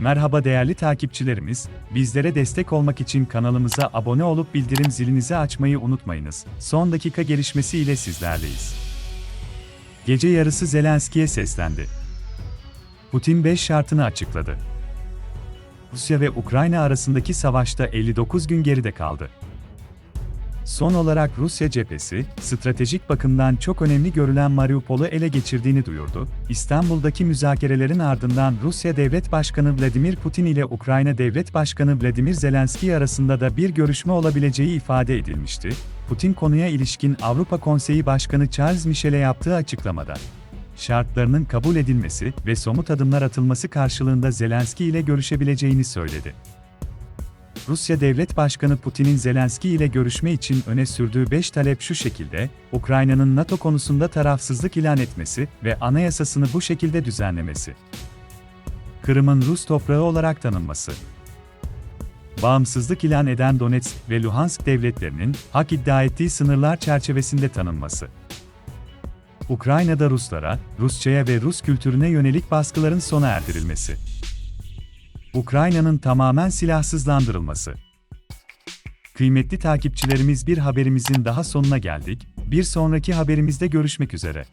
Merhaba değerli takipçilerimiz, bizlere destek olmak için kanalımıza abone olup bildirim zilinizi açmayı unutmayınız. Son dakika gelişmesi ile sizlerleyiz. Gece yarısı Zelenski'ye seslendi. Putin 5 şartını açıkladı. Rusya ve Ukrayna arasındaki savaşta 59 gün geride kaldı. Son olarak Rusya cephesi, stratejik bakımdan çok önemli görülen Mariupol'u ele geçirdiğini duyurdu. İstanbul'daki müzakerelerin ardından Rusya Devlet Başkanı Vladimir Putin ile Ukrayna Devlet Başkanı Vladimir Zelenski arasında da bir görüşme olabileceği ifade edilmişti. Putin konuya ilişkin Avrupa Konseyi Başkanı Charles Michel'e yaptığı açıklamada, şartlarının kabul edilmesi ve somut adımlar atılması karşılığında Zelenski ile görüşebileceğini söyledi. Rusya Devlet Başkanı Putin'in Zelenski ile görüşme için öne sürdüğü 5 talep şu şekilde, Ukrayna'nın NATO konusunda tarafsızlık ilan etmesi ve anayasasını bu şekilde düzenlemesi. Kırım'ın Rus toprağı olarak tanınması. Bağımsızlık ilan eden Donetsk ve Luhansk devletlerinin hak iddia ettiği sınırlar çerçevesinde tanınması. Ukrayna'da Ruslara, Rusçaya ve Rus kültürüne yönelik baskıların sona erdirilmesi. Ukrayna'nın tamamen silahsızlandırılması. Kıymetli takipçilerimiz bir haberimizin daha sonuna geldik. Bir sonraki haberimizde görüşmek üzere.